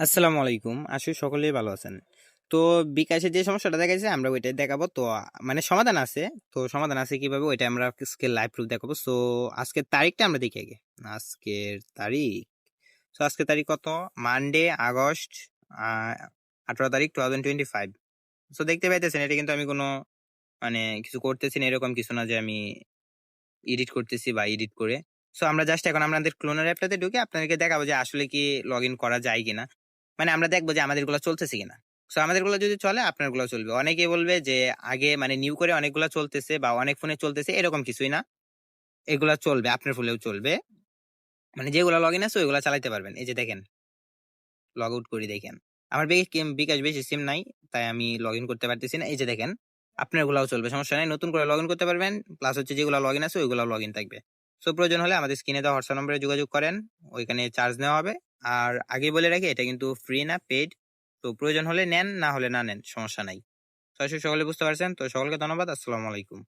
আসসালামু আলাইকুম। আশু সকলেই ভালো আছেন। তো বিকাশে যে সমস্যাটা দেখাইছে আমরা ওইটাই দেখাবো। তো মানে সমাধান আছে। তো সমাধান আছে কীভাবে, ওইটা আমরা আজকে লাইভ প্রুফ দেখাবো। সো আজকের তারিখটা আমরা দেখি আগে। আজকের তারিখ। তো আজকের তারিখ কত? মানডে আগস্ট আঠারো তারিখ two thousand twenty five so দেখতে পাইতেছেন, এটা কিন্তু আমি কোনো মানে কিছু করতেছি না, এরকম কিছু না যে আমি এডিট করতেছি বা এডিট করে। সো আমরা জাস্ট এখন আমাদের ক্লোনার অ্যাপটাতে ঢুকে আপনাদেরকে দেখাবো যে আসলে কি লগ ইন করা যায় কিনা। মানে আমরা দেখব যে আমাদেরগুলো চলতেছে কিনা। সো আমাদেরগুলো যদি চলে আপনারগুলো চলবে। অনেকে বলবে যে, আগে মানে নিউ করে অনেকগুলো চলতেছে বা অনেক ফোনে চলতেছে, এরকম কিছুই না। এগুলা চলবে, আপনার ফোনেও চলবে। মানে যেগুলো লগ ইন আছে, ওইগুলো চালাইতে পারবেন। এই যে দেখেন লগ আউট করি দেখেন। আমার বিকাশ বেশি সিম নাই, তাই আমি লগ ইন করতে পারতেছি না। এই যে দেখেন আপনার গুলাও চলবে, সমস্যা নাই। নতুন করে লগ ইন করতে পারবেন প্লাস হচ্ছে যেগুলো লগ ইন আছে ওইগুলো লগ ইন থাকবে। সো প্রয়োজন হলে আমাদের স্ক্রিনে দেওয়া হোয়াটসঅ্যাপ নম্বরে যোগাযোগ করেন, ওইখানে চার্জ নেওয়া হবে। আর আগে বলে রাখি, এটা কিন্তু ফ্রি না পেড তো প্রয়োজন হলে নেন, না হলে না নেন, সমস্যা নাই। সরাসরি সকলে বুঝতে পারছেন। তো সকলকে ধন্যবাদ, আসসালামু আলাইকুম।